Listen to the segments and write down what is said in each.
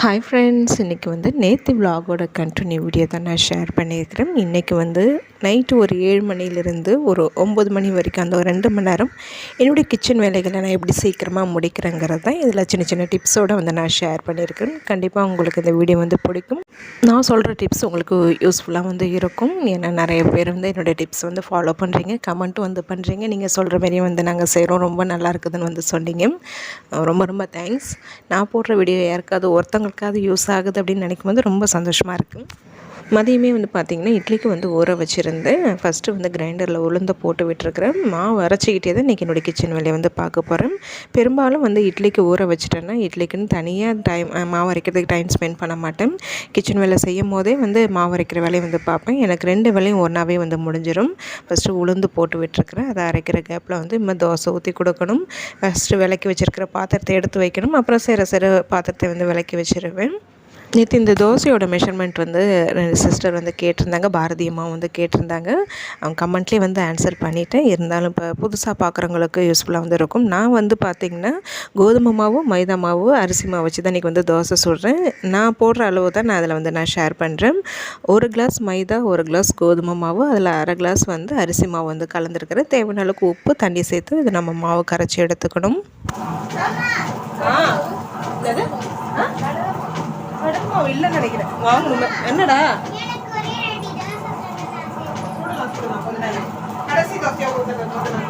Hi friends இன்றைக்கி வந்து நேற்று விலாகோட கண்டினியூ வீடியோ தான் நான் ஷேர் பண்ணியிருக்கிறேன். இன்றைக்கி வந்து நைட்டு ஒரு ஏழு மணிலேருந்து ஒரு ஒம்பது மணி வரைக்கும் அந்த ஒரு ரெண்டு மணி நேரம் என்னுடைய கிச்சன் வேலைகளை நான் எப்படி சீக்கிரமாக முடிக்கிறேங்கிறது தான் இதில் சின்ன சின்ன டிப்ஸோடு வந்து நான் ஷேர் பண்ணியிருக்கேன் கண்டிப்பாக உங்களுக்கு இந்த வீடியோ வந்து பிடிக்கும். நான் சொல்கிற டிப்ஸ் உங்களுக்கு யூஸ்ஃபுல்லாக வந்து இருக்கும். ஏன்னா நிறைய பேர் வந்து என்னுடைய டிப்ஸ் வந்து ஃபாலோ பண்ணுறீங்க கமெண்ட்டும் வந்து பண்ணுறீங்க நீங்கள் சொல்கிற மாதிரியும் வந்து நாங்கள் செய்கிறோம் ரொம்ப நல்லா இருக்குதுன்னு வந்து சொன்னீங்க. ரொம்ப ரொம்ப தேங்க்ஸ் நான் போடுற வீடியோ யாருக்காவது ஒருத்தவங்க மற்றவங்களுக்காவது யூஸ் ஆகுது அப்படின்னு நினைக்கும் போது ரொம்ப சந்தோஷமாக இருக்குது மதியமே வந்து பார்த்திங்கன்னா இட்லிக்கு வந்து ஊற வச்சுருந்தேன். ஃபஸ்ட்டு வந்து கிரைண்டரில் உளுந்த போட்டு விட்டுருக்குறேன். மாவு அரைச்சிக்கிட்டே தான் இன்றைக்கி என்னுடைய கிச்சன் வேலையை வந்து பார்க்க போகிறேன் பெரும்பாலும் வந்து இட்லிக்கு ஊற வச்சுட்டேன்னா இட்லிக்குன்னு தனியாக டைம் மாவு அரைக்கிறதுக்கு டைம் ஸ்பெண்ட் பண்ண மாட்டேன். கிச்சன் வேலை செய்யும் போதே வந்து மாவு அரைக்கிற வேலையை வந்து பார்ப்பேன். எனக்கு ரெண்டு வேலையும் ஒன்றாவே வந்து முடிஞ்சிடும் ஃபஸ்ட்டு உளுந்து போட்டு விட்டுருக்குறேன். அதை அரைக்கிற கேப்பில் வந்து இன்னும் தோசை ஊற்றி கொடுக்கணும். ஃபஸ்ட்டு விளக்கி வச்சுருக்கிற பாத்திரத்தை எடுத்து வைக்கணும். அப்புறம் சிற சிறு பாத்திரத்தை வந்து விளக்கி வச்சுருவேன். நேற்று இந்த தோசையோட மெஷர்மெண்ட் வந்து ரெண்டு சிஸ்டர் வந்து கேட்டிருந்தாங்க பாரதி அம்மா வந்து கேட்டிருந்தாங்க. அவங்க கமெண்ட்லேயே வந்து ஆன்சர் பண்ணிவிட்டேன் இருந்தாலும் இப்போ புதுசாக பார்க்குறவங்களுக்கு யூஸ்ஃபுல்லாக வந்து இருக்கும். நான் வந்து பார்த்திங்கன்னா கோதுமை மாவு மைதா மாவு அரிசி மாவு வச்சு தான் இன்றைக்கி வந்து தோசை சுடுறேன். நான் போடுற அளவு தான் நான் அதில் வந்து நான் ஷேர் பண்ணுறேன் ஒரு கிளாஸ் மைதா ஒரு கிளாஸ் கோதுமை மாவு அதில் அரை கிளாஸ் வந்து அரிசி மாவு வந்து கலந்துருக்கிறேன். தேவையான அளவுக்கு உப்பு தண்ணி சேர்த்து இது நம்ம மாவு கரைச்சி எடுத்துக்கணும். கடுப்பாவும் இல்லை நினைக்கிறேன். வாங்கணுமே என்னடா? கடைசி தோசையா ஊற்றுறது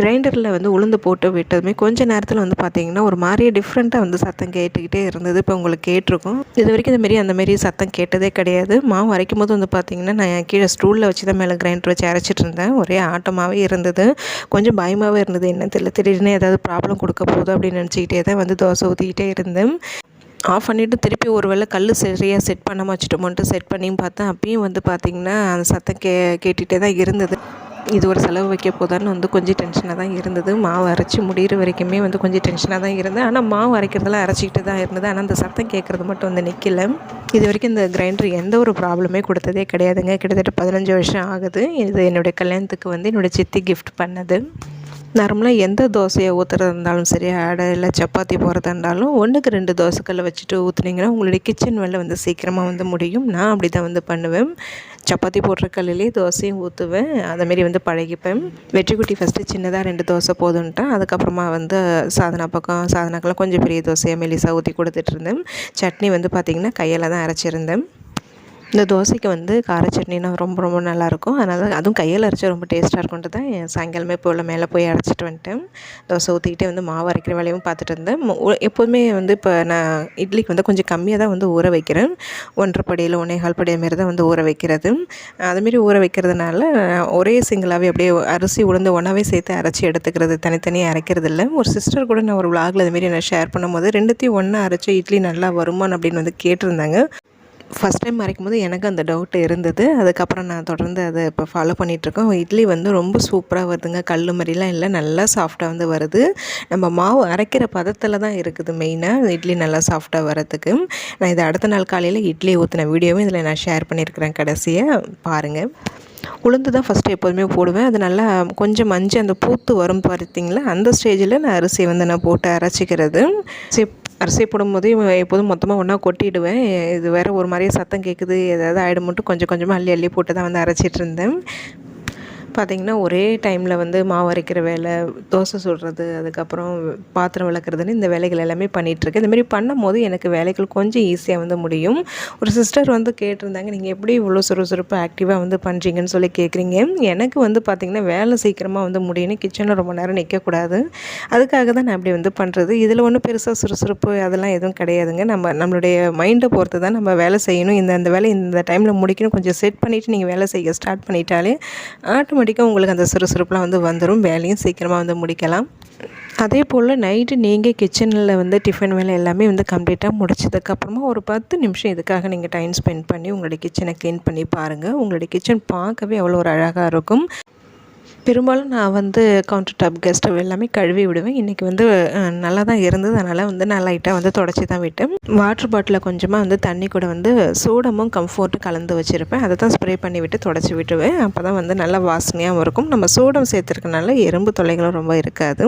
கிரைண்டரில் வந்து உளுந்து போட்டு விட்டதுமே கொஞ்சம் நேரத்தில் வந்து பார்த்தீங்கன்னா ஒரு மாதிரியே டிஃப்ரெண்ட்டாக வந்து சத்தம் கேட்டுக்கிட்டே இருந்தது. இப்போ உங்களுக்கு கேட்டிருக்கும். இது வரைக்கும் இந்தமாரி அந்தமாரி சத்தம் கேட்டதே கிடையாது. மாவு அரைக்கும் போது வந்து பார்த்திங்கன்னா நான் கீழே ஸ்டூலில் வச்சு தான் மேலே கிரைண்டர் வச்சு அரைச்சிட்டு இருந்தேன். ஒரே ஆட்டமாகவே இருந்தது. கொஞ்சம் பயமாகவே இருந்தது. என்ன தெரியல திடீர்னு ஏதாவது ப்ராப்ளம் கொடுக்க போகுது அப்படின்னு நினச்சிக்கிட்டே தான் வந்து தோசை ஊற்றிக்கிட்டே இருந்தேன். ஆஃப் பண்ணிவிட்டு திருப்பி ஒரு வேளை கல் சரியாக செட் பண்ணாமல் வச்சுட்டோமோன்ட்டு செட் பண்ணியும் பார்த்தேன். அப்பயும் வந்து பார்த்திங்கன்னா அந்த சத்தம் கே கேட்டுகிட்டே தான் இருந்தது. இது ஒரு செலவு வைக்க போதான்னு வந்து கொஞ்சம் டென்ஷனாக தான் இருந்தது. மாவு அரைச்சி முடிகிற வரைக்குமே வந்து கொஞ்சம் டென்ஷனாக தான் இருந்தது. ஆனால் மாவு அரைக்கிறதெல்லாம் அரைச்சிக்கிட்டு தான் இருந்தது. ஆனால் அந்த சத்தம் கேட்குறது மட்டும் வந்து நிற்கல இது வரைக்கும் இந்த கிரைண்டர் எந்த ஒரு ப்ராப்ளமே கொடுத்ததே கிடையாதுங்க. கிட்டத்தட்ட பதினஞ்சு வருஷம் ஆகுது. இது என்னுடைய கல்யாணத்துக்கு வந்து என்னுடைய சித்தி கிஃப்ட் பண்ணது. நார்மலாக எந்த தோசையை ஊற்றுறதா இருந்தாலும் சரி அடை இல்லை சப்பாத்தி போகிறதா இருந்தாலும் ஒன்றுக்கு ரெண்டு தோசைக்கல்லை வச்சுட்டு ஊற்றுனீங்கன்னா உங்களுடைய கிச்சன் வேலை வந்து சீக்கிரமாக வந்து முடியும். நான் அப்படி தான் வந்து பண்ணுவேன். சப்பாத்தி போடுற கல்லிலே தோசையும் ஊற்றுவேன் அதேமாரி வந்து பழகிப்பேன். வெற்றிக்குட்டி ஃபஸ்ட்டு சின்னதாக ரெண்டு தோசை போதுன்ட்டேன் அதுக்கப்புறமா வந்து சாதனா பக்கம் சாதனாக்கெல்லாம் கொஞ்சம் பெரிய தோசையை மெலிசாக ஊற்றி கொடுத்துட்ருந்தேன் சட்னி வந்து பார்த்திங்கன்னா கையில் தான் அரைச்சிருந்தேன். இந்த தோசைக்கு வந்து கார சட்னினா ரொம்ப ரொம்ப நல்லாயிருக்கும் அதனால் அதுவும் கையில் அரைச்சி ரொம்ப டேஸ்ட்டாக இருக்கும்ட்டு தான் சாயங்காலமே போல் மேலே போய் அரைச்சிட்டு வந்துட்டேன். தோசை ஊற்றிக்கிட்டே வந்து மாவு அரைக்கிற வேலையும் பார்த்துட்டு இருந்தேன். எப்போதுமே வந்து இப்போ நான் இட்லிக்கு வந்து கொஞ்சம் கம்மியாக தான் வந்து ஊற வைக்கிறேன். ஒன்றரை படியில் ஒன்றே கால் படி மாரி தான் வந்து ஊற வைக்கிறது. அதுமாரி ஊற வைக்கிறதுனால ஒரே சிங்கிளாகவே அப்படியே அரிசி உளுந்து ஒன்றாவே சேர்த்து அரைச்சி எடுத்துக்கிறது. தனித்தனியாக அரைக்கிறது இல்லை ஒரு சிஸ்டர் கூட நான் ஒரு விளாகில் அதுமாரி நான் ஷேர் பண்ணும்போது ரெண்டுத்தையும் ஒன்றா அரைச்சி இட்லி நல்லா வருமானு அப்படின்னு வந்து கேட்டிருந்தாங்க. ஃபஸ்ட் டைம் அரைக்கும் போது எனக்கு அந்த டவுட் இருந்தது. அதுக்கப்புறம் நான் தொடர்ந்து அதை இப்போ ஃபாலோ பண்ணிகிட்ருக்கோம் இட்லி வந்து ரொம்ப சூப்பராக வருதுங்க. கல் மாதிரிலாம் இல்லை. நல்லா சாஃப்டாக வந்து வருது. நம்ம மாவு அரைக்கிற பதத்தில் தான் இருக்குது மெயினாக இட்லி நல்லா சாஃப்டாக வரத்துக்கு நான் இதை அடுத்த நாள் காலையில் இட்லி ஊற்றின வீடியோவும் இதில் நான் ஷேர் பண்ணியிருக்கிறேன் கடைசியாக பாருங்கள் உளுந்து தான் ஃபஸ்ட்டு எப்போதுமே போடுவேன். அது நல்லா கொஞ்சம் மஞ்சள் அந்த பூத்து வரும் பார்த்தீங்களா? அந்த ஸ்டேஜில் நான் அரிசியை வந்து நான் போட்டு அரைச்சிக்கிறது. சரி அரிசி போடும்போது எப்போதும் மொத்தமாக ஒன்றா கொட்டிடுவேன். இது வேறு ஒரு மாதிரியே சத்தம் கேட்குது ஏதாவது ஆகிடும் மட்டும் கொஞ்சம் கொஞ்சமாக அள்ளி அள்ளி போட்டு தான் வந்து அரைச்சிட்டு இருந்தேன். பார்த்திங்கன்னா ஒரே டைமில் வந்து மாவு அரைக்கிற வேலை தோசை சுடுறது அதுக்கப்புறம் பாத்திரம் விளக்குறதுன்னு இந்த வேலைகள் எல்லாமே பண்ணிகிட்ருக்கேன் இந்தமாரி பண்ணும் போது எனக்கு வேலைகள் கொஞ்சம் ஈஸியாக வந்து முடியும். ஒரு சிஸ்டர் வந்து கேட்டிருந்தாங்க நீங்கள் எப்படி இவ்வளோ சுறுசுறுப்பு ஆக்டிவாக வந்து பண்ணுறீங்கன்னு சொல்லி கேட்குறீங்க எனக்கு வந்து பார்த்திங்கன்னா வேலை சீக்கிரமாக வந்து முடியணும். கிச்சனில் ரொம்ப நேரம் நிற்கக்கூடாது அதுக்காக தான் நான் அப்படி வந்து பண்ணுறது இதில் ஒன்றும் பெருசாக சுறுசுறுப்பு அதெல்லாம் எதுவும் கிடையாதுங்க. நம்ம நம்மளுடைய மைண்டை பொறுத்து தான் நம்ம வேலை செய்யணும். இந்த அந்த வேலை இந்த டைமில் முடிக்கணும். கொஞ்சம் செட் பண்ணிவிட்டு நீங்கள் வேலை செய்ய ஸ்டார்ட் பண்ணிட்டாலே ஆட்டோமேட்டிக் ஆட்டோமேட்டிக்காக உங்களுக்கு அந்த சுறுசுறுப்புலாம் வந்து வந்துடும் வேலையும் சீக்கிரமாக வந்து முடிக்கலாம். அதே போல் நைட்டு நீங்கள் கிச்சனில் வந்து டிஃபன் வேலை எல்லாமே வந்து கம்ப்ளீட்டாக முடிச்சதுக்கப்புறமா ஒரு பத்து நிமிஷம் இதுக்காக நீங்கள் டைம் ஸ்பெண்ட் பண்ணி உங்களுடைய கிச்சனை க்ளீன் பண்ணி பாருங்கள் உங்களுடைய கிச்சன் பார்க்கவே அவ்வளோ ஒரு அழகாக இருக்கும். பெரும்பாலும் நான் வந்து கவுண்டர் டாப் கேஸ் எல்லாமே கழுவி விடுவேன். இன்றைக்கி வந்து நல்லா தான் இருந்தது. அதனால் வந்து நான் லைட்டாக வந்து தொடச்சி தான் விட்டேன் வாட்டர் பாட்டிலில் கொஞ்சமாக வந்து தண்ணி கூட வந்து சூடமும் கம்ஃபோர்ட்டும் கலந்து வச்சுருப்பேன். அதை தான் ஸ்ப்ரே பண்ணி விட்டு தொடச்சி விட்டுருவேன். அப்போ தான் வந்து நல்லா வாசனையாகவும் இருக்கும். நம்ம சூடம் சேர்த்துருக்கனால எறும்பு தொலைகளும் ரொம்ப இருக்காது.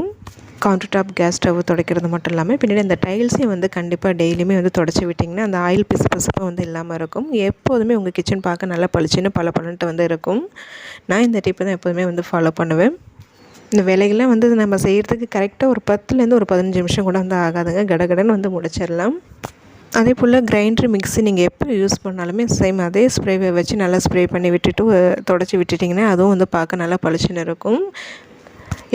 கவுண்டர் டாப் கேஸ் ஸ்டவ் துடைக்கிறது மட்டும் இல்லாமல் பின்னாடி அந்த டைல்ஸையும் வந்து கண்டிப்பாக டெய்லியுமே வந்து தொடச்சி விட்டிங்கன்னா அந்த ஆயில் பிசு பிசுப்பு வந்து இல்லாமல் இருக்கும். எப்போதுமே உங்கள் கிச்சன் பார்க்க நல்லா பளிச்சுன்னு பல பலன்ட்டு வந்து இருக்கும். நான் இந்த டிப்பை தான் எப்போதுமே வந்து ஃபாலோ பண்ணுவேன். இந்த வேலைகள்லாம் வந்து நம்ம செய்கிறதுக்கு கரெக்டாக ஒரு பத்துலேருந்து ஒரு பதினஞ்சு நிமிஷம் கூட வந்து ஆகாதுங்க. கடகடன்னு வந்து முடிச்சிடலாம். அதே போல் கிரைண்டர் மிக்ஸி நீங்கள் எப்போ யூஸ் பண்ணாலுமே சேம் அதே ஸ்ப்ரேவை வச்சு நல்லா ஸ்ப்ரே பண்ணி விட்டுட்டு தொடச்சி விட்டுட்டிங்கன்னா அதுவும் வந்து பார்க்க நல்லா பளிச்சுன்னு இருக்கும்.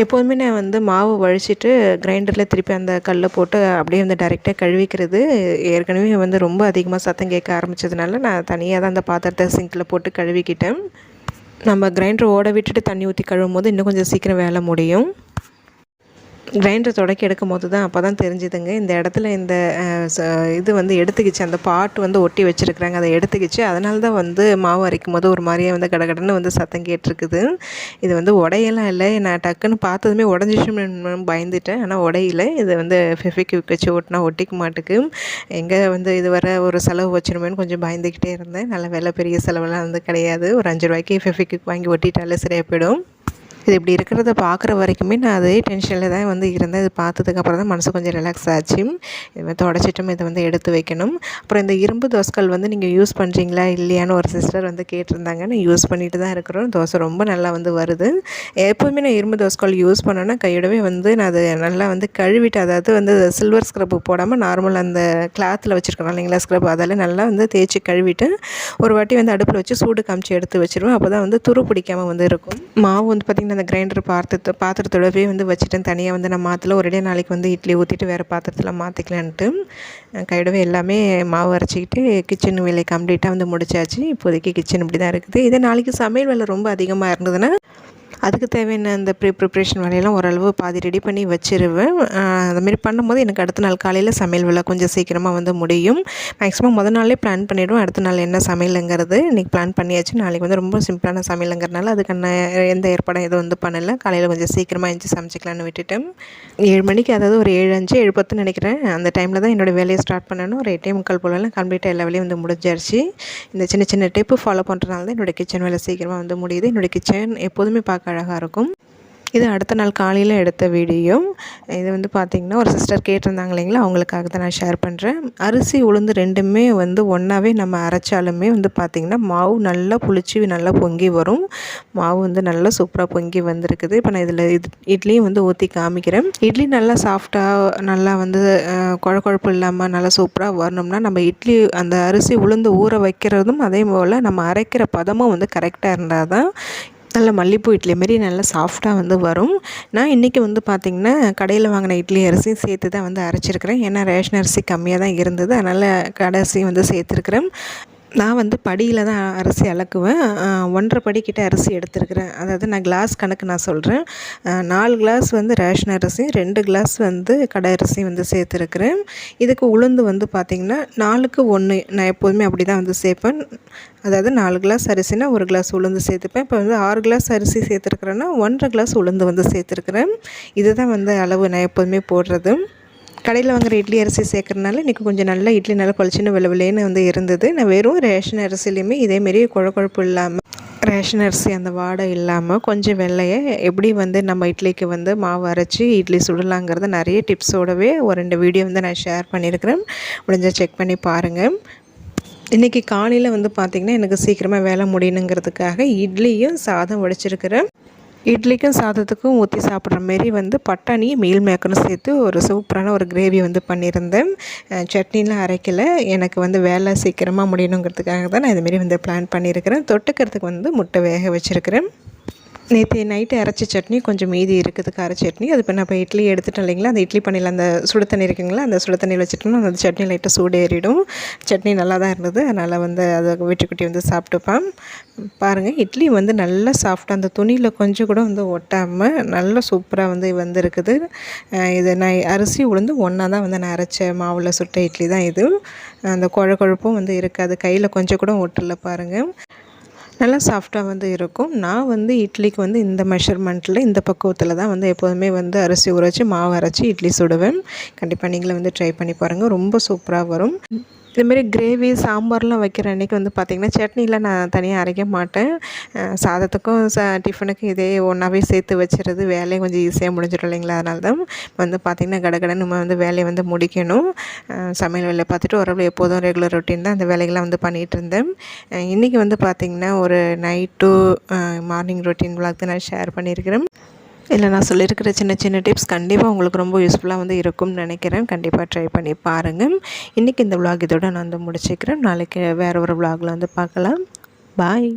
எப்போதுமே நான் வந்து மாவு வழிச்சிட்டு கிரைண்டரில் திருப்பி அந்த கல்லை போட்டு அப்படியே வந்து டைரெக்டாக கழுவிக்கிறது ஏற்கனவே வந்து ரொம்ப அதிகமாக சத்தம் கேட்க ஆரம்பித்ததுனால நான் தனியாக தான் அந்த பாத்திரத்தை சிங்கில் போட்டு கழுவிக்கிட்டேன். நம்ம கிரைண்டர் ஓட விட்டுட்டு தண்ணி ஊற்றி கழுவும் போது இன்னும் கொஞ்சம் சீக்கிரம் வேலை முடியும். கிரைண்டர் தொடக்கி எடுக்கும் போது தான் அப்போ தான் தெரிஞ்சுதுங்க. இந்த இடத்துல இந்த ச- இது வந்து எடுத்துக்கிச்சு. அந்த பாட்டு வந்து ஒட்டி வச்சுருக்குறாங்க. அதை எடுத்துக்கிச்சு. அதனால தான் வந்து மாவு அரைக்கும் போது ஒரு மாதிரியே வந்து கடகடன்னு வந்து சத்தம் கேட்டிருக்குது. இது வந்து உடையெல்லாம் இல்லை. நான் டக்குன்னு பார்த்ததுமே உடஞ்சிச்சுன்னு பயந்துட்டேன். ஆனால் உடையில. இது வந்து ஃபெஃபிக்விக் வச்சு ஒட்டினா ஒட்டிக்க மாட்டுக்கு. எங்கே வந்து இது வர ஒரு செலவு வச்சிருமேன்னு கொஞ்சம் பயந்துக்கிட்டே இருந்தேன். நல்ல விலை பெரிய செலவெல்லாம் வந்து கிடையாது. ஒரு அஞ்சு ரூபாய்க்கு ஃபெஃபிக்யூக் வாங்கி ஒட்டிட்டாலே சரியாக போயிடும். இது இப்படி இருக்கிறத பார்க்குற வரைக்குமே நான் அதே டென்ஷனில் தான் வந்து இருந்தேன். இது பார்த்ததுக்கப்புறம் தான் மனசு கொஞ்சம் ரிலாக்ஸ் ஆச்சு. இது தொடச்சிட்டும் இதை வந்து எடுத்து வைக்கணும். அப்புறம் இந்த இரும்பு தோசைகள் வந்து நீங்கள் யூஸ் பண்ணுறீங்களா இல்லையான்னு ஒரு சிஸ்டர் வந்து கேட்டிருந்தாங்க. நான் யூஸ் பண்ணிட்டு தான் இருக்கிறோம். தோசை ரொம்ப நல்லா வந்து வருது. எப்போவுமே நான் இரும்பு தோசைகள் யூஸ் பண்ணோன்னா கையோடவே வந்து நான் அதை நல்லா வந்து கழுவிட்டு அதாவது வந்து சில்வர் ஸ்க்ரப்பு போடாமல் நார்மல் அந்த கிளாத்தில் வச்சுருக்கோம் இல்லைங்களா ஸ்க்ரப் அதெல்லாம் நல்லா வந்து தேய்ச்சி கழுவிட்டு ஒரு வாட்டி வந்து அடுப்பில் வச்சு சூடு காமிச்சு எடுத்து வச்சிருவேன். அப்போ தான் வந்து துரு பிடிக்காம வந்து இருக்கும். மாவு வந்து பார்த்திங்கன்னா அந்த கிரைண்டர் பாத்திரத்தை பாத்திரத்தோடவே வந்து வச்சுட்டேன். தனியாக வந்து நான் மாற்றல ஒரே நாளைக்கு வந்து இட்லி ஊற்றிட்டு வேறு பாத்திரத்தில் மாற்றிக்கலான்ட்டு கையோடவே எல்லாமே மாவு அரைச்சிக்கிட்டு கிச்சன் வேலை கம்ப்ளீட்டாக வந்து முடிச்சாச்சு. இப்போதைக்கு கிச்சன் இப்படி தான் இருக்குது. இதே நாளைக்கு சமையல் வேலை ரொம்ப அதிகமாக இருந்ததுன்னா அதுக்கு தேவையான அந்த ப்ரீ ப்ரிப்ரேஷன் வேலையெல்லாம் ஓரளவு பாதி ரெடி பண்ணி வச்சிருவேன். அதுமாரி பண்ணும்போது எனக்கு அடுத்த நாள் காலையில் சமையல் வேலை கொஞ்சம் சீக்கிரமாக வந்து முடியும். மேக்ஸிமம் முதல் நாளே பிளான் பண்ணிவிடுவோம் அடுத்த நாள் என்ன சமையலுங்கிறது இன்றைக்கி பிளான் பண்ணியாச்சு. நாளைக்கு வந்து ரொம்ப சிம்பிளான சமையலுங்கிறனால அதுக்கான எந்த ஏற்பாடும் எதுவும் வந்து பண்ணலை. காலையில் கொஞ்சம் சீக்கிரமாக எழுந்து சமைச்சிக்கலான்னு விட்டுட்டேன். ஏழு மணிக்கு அதாவது ஒரு ஏழு அஞ்சு ஏழு பத்து நினைக்கிறேன். அந்த டைமில் தான் என்னோடய வேலையை ஸ்டார்ட் பண்ணணும். ஒரு எட்டே முக்கால் போலலாம் கம்ப்ளீட்டாக எல்லா வேலையும் வந்து முடிஞ்சிருச்சு. இந்த சின்ன சின்ன டிப்பு ஃபாலோ பண்ணுறதுனால தான் என்னோடய கிச்சன் வேலை சீக்கிரமாக வந்து முடியுது. என்னோடய கிச்சன் எப்போதுமே பார்க்க அழகாக இருக்கும். இது அடுத்த நாள் காலையில் எடுத்த வீடியோ. இது வந்து பார்த்திங்கன்னா ஒரு சிஸ்டர் கேட்டிருந்தாங்க இல்லைங்களா? அவங்களுக்காக தான் நான் ஷேர் பண்ணுறேன் அரிசி உளுந்து ரெண்டுமே வந்து ஒன்றாவே நம்ம அரைச்சாலுமே வந்து பார்த்திங்கன்னா மாவு நல்லா புளிச்சு நல்லா பொங்கி வரும். மாவு வந்து நல்லா சூப்பராக பொங்கி வந்திருக்குது. இப்போ நான் இதில் இது இட்லியும் வந்து ஊற்றி காமிக்கிறேன். இட்லி நல்லா சாஃப்டாக நல்லா வந்து குழ குழப்பு இல்லாமல் நல்லா சூப்பராக வரணும்னா நம்ம இட்லி அந்த அரிசி உளுந்து ஊற வைக்கிறதும் அதே போல் நம்ம அரைக்கிற பதமும் வந்து கரெக்டாக இருந்தால் தான் நல்ல மல்லிப்பூ இட்லி மாரி நல்லா சாஃப்டாக வந்து வரும். நான் இன்றைக்கி வந்து பார்த்திங்கன்னா கடையில் வாங்கின இட்லி அரிசியும் சேர்த்து தான் வந்து அரைச்சிருக்கிறேன். ஏன்னா ரேஷன் அரிசி கம்மியாக தான் இருந்தது. அதனால் கடை அரிசியும் வந்து சேர்த்துருக்குறேன். நான் வந்து படியில் தான் அரிசி அளக்குவேன் ஒன்றரை படி அரிசி எடுத்துருக்கிறேன். அதாவது நான் கிளாஸ் கணக்கு நான் சொல்கிறேன் நாலு கிளாஸ் வந்து ரேஷன் அரிசி ரெண்டு கிளாஸ் வந்து கடை அரிசி வந்து சேர்த்துருக்குறேன். இதுக்கு உளுந்து வந்து பார்த்திங்கன்னா நாலுக்கு ஒன்று நான் எப்போதுமே அப்படி தான் வந்து சேர்ப்பேன். அதாவது நாலு கிளாஸ் அரிசினா ஒரு கிளாஸ் உளுந்து சேர்த்துப்பேன். இப்போ வந்து ஆறு கிளாஸ் அரிசி சேர்த்துருக்குறேன்னா ஒன்றரை கிளாஸ் உளுந்து வந்து சேர்த்துருக்குறேன். இதுதான் வந்து அளவு நான் எப்போதுமே போடுறது. கடையில் வாங்குற இட்லி அரிசி சேர்க்குறனால இன்றைக்கி கொஞ்சம் நல்லா இட்லி நல்லா பளிச்சுன்னு விளவிலேன்னு வந்து இருந்தது. நான் வெறும் ரேஷன் அரிசிலையுமே இதேமாரி குழ குழப்பு இல்லாமல் ரேஷன் அரிசி அந்த வாடை இல்லாமல் கொஞ்சம் வெள்ளையை எப்படி வந்து நம்ம இட்லிக்கு வந்து மாவு அரைச்சி இட்லி சுடலாங்கிறத நிறைய டிப்ஸோடவே ஒரு ரெண்டு வீடியோ வந்து நான் ஷேர் பண்ணியிருக்கிறேன். முடிஞ்சால் செக் பண்ணி பாருங்கள் இன்றைக்கி காலையில் வந்து பார்த்திங்கன்னா எனக்கு சீக்கிரமாக வேலை முடியணுங்கிறதுக்காக இட்லியும் சாதம் வடிச்சிருக்கிறேன். இட்லிக்கும் சாதத்துக்கும் ஊற்றி சாப்பிட்ற மாரி வந்து பட்டாணியும் மீல் மேக்கரும் சேர்த்து ஒரு சூப்பரான ஒரு கிரேவி வந்து பண்ணியிருந்தேன். சட்னிலாம் அரைக்கல. எனக்கு வந்து வேலை சீக்கிரமாக முடியணுங்கிறதுக்காக தான் நான் இதுமாரி வந்து பிளான் பண்ணியிருக்கிறேன். தொட்டுக்கிறதுக்கு வந்து முட்டை வேக வச்சுருக்கிறேன். நேற்று நைட்டு அரைச்ச சட்னி கொஞ்சம் மீதி இருக்குது கார சட்னி. அது இப்போ நான் இப்போ இட்லி எடுத்துட்டேன் இல்லைங்களா? அந்த இட்லி பண்ணியில் அந்த சுடு தண்ணி இருக்குங்களா? அந்த சுடு தண்ணியில் வச்சுட்டோம்னா அந்த சட்னி லைட்டாக சூடேறிடும். சட்னி நல்லா தான் இருந்தது. அதனால் வந்து அதை வீட்டுக்குட்டி வந்து சாப்பிட்டுப்பான். பாருங்கள் இட்லி வந்து நல்லா சாஃப்டாக அந்த துணியில் கொஞ்சம் கூட வந்து ஒட்டாமல் நல்லா சூப்பராக வந்து வந்திருக்குது. இது நான் அரிசி உளுந்து ஒன்றா தான் வந்து நான் அரைச்ச மாவில் சுட்ட இட்லி தான் இது. அந்த குழ குழப்பும் வந்து இருக்காது. கையில் கொஞ்சம் கூட ஒட்டலை பாருங்கள் நல்லா சாஃப்டாக வந்து இருக்கும். நான் வந்து இட்லிக்கு வந்து இந்த மெஷர்மெண்ட்டில் இந்த பக்குவத்தில் தான் வந்து எப்போதுமே வந்து அரிசி ஊற வச்சு மாவு அரைச்சி இட்லி சுடுவேன். கண்டிப்பாக நீங்களும் வந்து ட்ரை பண்ணி பாருங்கள் ரொம்ப சூப்பராக வரும். இதுமாரி கிரேவி சாம்பார்லாம் வைக்கிற அன்றைக்கி வந்து பார்த்திங்கன்னா சட்னிலாம் நான் தனியாக அரைக்க மாட்டேன். சாதத்துக்கும் ச டிஃபனுக்கும் இதே ஒன்றாவே சேர்த்து வச்சுறது வேலையை கொஞ்சம் ஈஸியாக முடிஞ்சிடும் இல்லைங்களா? அதனால தான் வந்து பார்த்திங்கன்னா கடகடன்னு நம்ம வந்து வேலையை வந்து முடிக்கணும். சமையல் வேலையை பார்த்துட்டு ஓரளவு எப்போதும் ரெகுலர் ரொட்டீன் தான் அந்த வேலைகள்லாம் வந்து பண்ணிகிட்டு இருந்தேன். இன்றைக்கி வந்து பார்த்திங்கன்னா ஒரு night to morning routine vlog தான் நான் ஷேர் பண்ணியிருக்கிறேன். இல்லை நான் சொல்லியிருக்கிற சின்ன சின்ன டிப்ஸ் கண்டிப்பாக உங்களுக்கு ரொம்ப யூஸ்ஃபுல்லாக வந்து இருக்கும்னு நினைக்கிறேன். கண்டிப்பாக ட்ரை பண்ணி பாருங்கள் இன்றைக்கி இந்த விளாக் இதோட நான் வந்து முடிச்சுக்கிறேன். நாளைக்கு வேறு ஒரு vlogல வந்து பார்க்கலாம். பாய்